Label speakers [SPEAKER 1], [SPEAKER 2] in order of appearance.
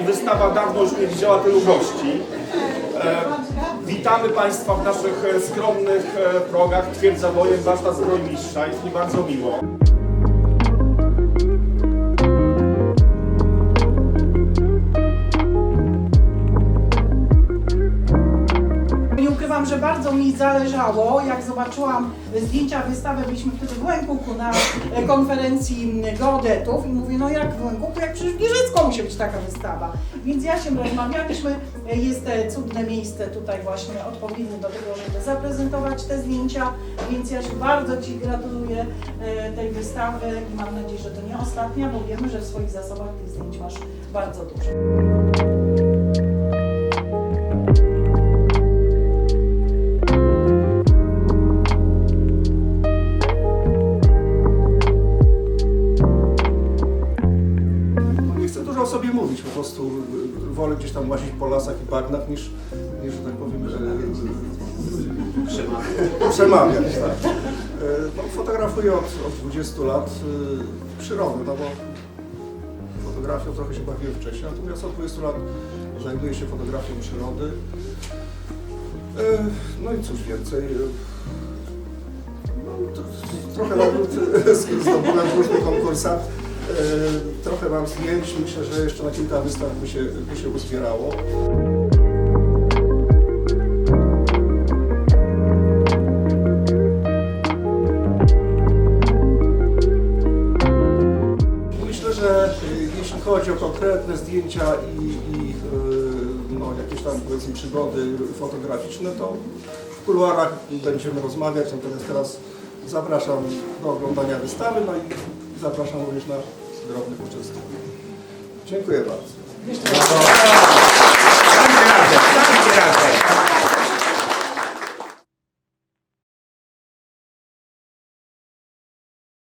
[SPEAKER 1] I wystawa dawno już nie widziała tylu gości. E, witamy Państwa w naszych e, skromnych e, progach Twierdza Wojen, warsztat zbrojmistrza. Jest mi bardzo miło.
[SPEAKER 2] Ukrywam, że bardzo mi zależało, jak zobaczyłam zdjęcia wystawy, byliśmy wtedy w Łękuku na konferencji geodetów i mówię, no jak w Łękuku, jak przecież w musi być taka wystawa. Więc ja się rozmawialiśmy, jest cudne miejsce tutaj właśnie odpowiednie do tego, żeby zaprezentować te zdjęcia, więc ja się bardzo Ci gratuluję e, tej wystawy i mam nadzieję, że to nie ostatnia, bo wiemy, że w swoich zasobach tych zdjęć masz bardzo dużo.
[SPEAKER 3] Sobie mówić, po prostu y, wolę gdzieś tam łazić po lasach i bagnach niż, niż że tak powiem, e, przemawiać. Tak. E, No, fotografuję od, od 20 lat y, przyrodę, no bo fotografią trochę się bawiłem wcześniej, natomiast od 20 lat zajmuję się fotografią przyrody. E, No i cóż więcej, e, no, to, trochę nagród zdobyłem w różnych konkursach. E, Trochę mam zdjęć, myślę, że jeszcze na kilka wystaw by się, by się uzbierało. Myślę, że e, jeśli chodzi o konkretne zdjęcia i, i e, no, jakieś tam powiedzmy przygody fotograficzne, to w kuluarach będziemy rozmawiać, natomiast teraz zapraszam do oglądania wystawy, no i zapraszam również na drobnych uczestników. Dziękuję bardzo.